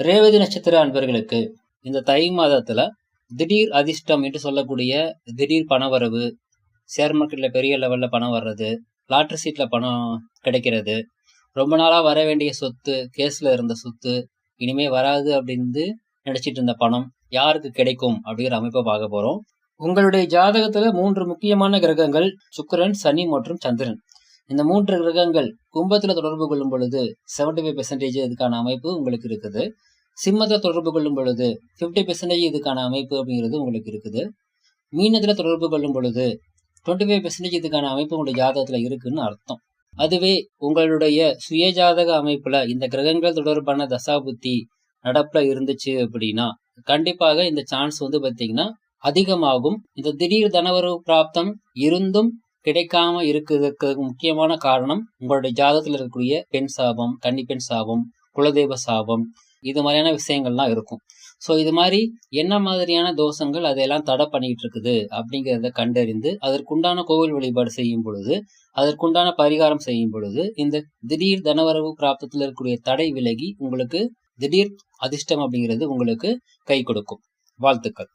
ரேவதி நட்சத்திர அன்பர்களுக்கு இந்த தை மாதத்துல திடீர் அதிர்ஷ்டம் என்று சொல்லக்கூடிய திடீர் பணவரவு ஷேர் மார்க்கெட்ல பெரிய லெவல்ல பணம் வர்றது லாட்ரி சீட்ல பணம் கிடைக்கிறது ரொம்ப நாளா வர வேண்டிய சொத்து கேஸ்ல இருந்த சொத்து இனிமே வராது அப்படின்னு நினைச்சிட்டு இருந்த பணம் யாருக்கு கிடைக்கும் அப்படிங்கிற அமைப்பை பார்க்க போறோம். உங்களுடைய ஜாதகத்துல மூன்று முக்கியமான கிரகங்கள் சுக்கரன் சனி மற்றும் சந்திரன். இந்த மூன்று கிரகங்கள் கும்பத்துல தொடர்பு கொள்ளும் பொழுது 75% ஃபைவ் பெர்சன்டேஜ் இதுக்கான அமைப்பு உங்களுக்கு இருக்குது. சிம்மத்தில் தொடர்பு கொள்ளும் பொழுது 50% பெர்சன்டேஜ் இதுக்கான அமைப்பு அப்படிங்கிறது உங்களுக்கு இருக்குது. மீனத்துல தொடர்பு கொள்ளும் பொழுது 25% ஃபைவ் பெர்சன்டேஜ் இதுக்கான அமைப்பு உங்களுடைய ஜாதகத்துல இருக்குன்னு அர்த்தம். அதுவே உங்களுடைய சுய ஜாதக அமைப்புல இந்த கிரகங்கள் தொடர்பான தசாபுத்தி நடப்புல இருந்துச்சு அப்படின்னா கண்டிப்பாக இந்த சான்ஸ் வந்து பாத்தீங்கன்னா அதிகமாகும். இந்த திடீர் தனவரவு பிராப்தம் இருந்தும் கிடைக்காம இருக்கிறதுக்கு முக்கியமான காரணம் உங்களுடைய ஜாதகத்தில் இருக்கக்கூடிய பெண் சாபம் கன்னிப்பெண் சாபம் குலதெய்வ சாபம் இது மாதிரியான விஷயங்கள்லாம் இருக்கும். ஸோ இது மாதிரி என்ன மாதிரியான தோஷங்கள் அதையெல்லாம் தடை பண்ணிட்டு இருக்குது அப்படிங்கிறத கண்டறிந்து அதற்குண்டான கோவில் வழிபாடு செய்யும் பொழுது அதற்குண்டான பரிகாரம் செய்யும் பொழுது இந்த திடீர் தனவரவு பிராப்தத்தில் இருக்கக்கூடிய தடை விலகி உங்களுக்கு திடீர் அதிர்ஷ்டம் அப்படிங்கிறது உங்களுக்கு கை கொடுக்கும். வாழ்த்துக்கள்.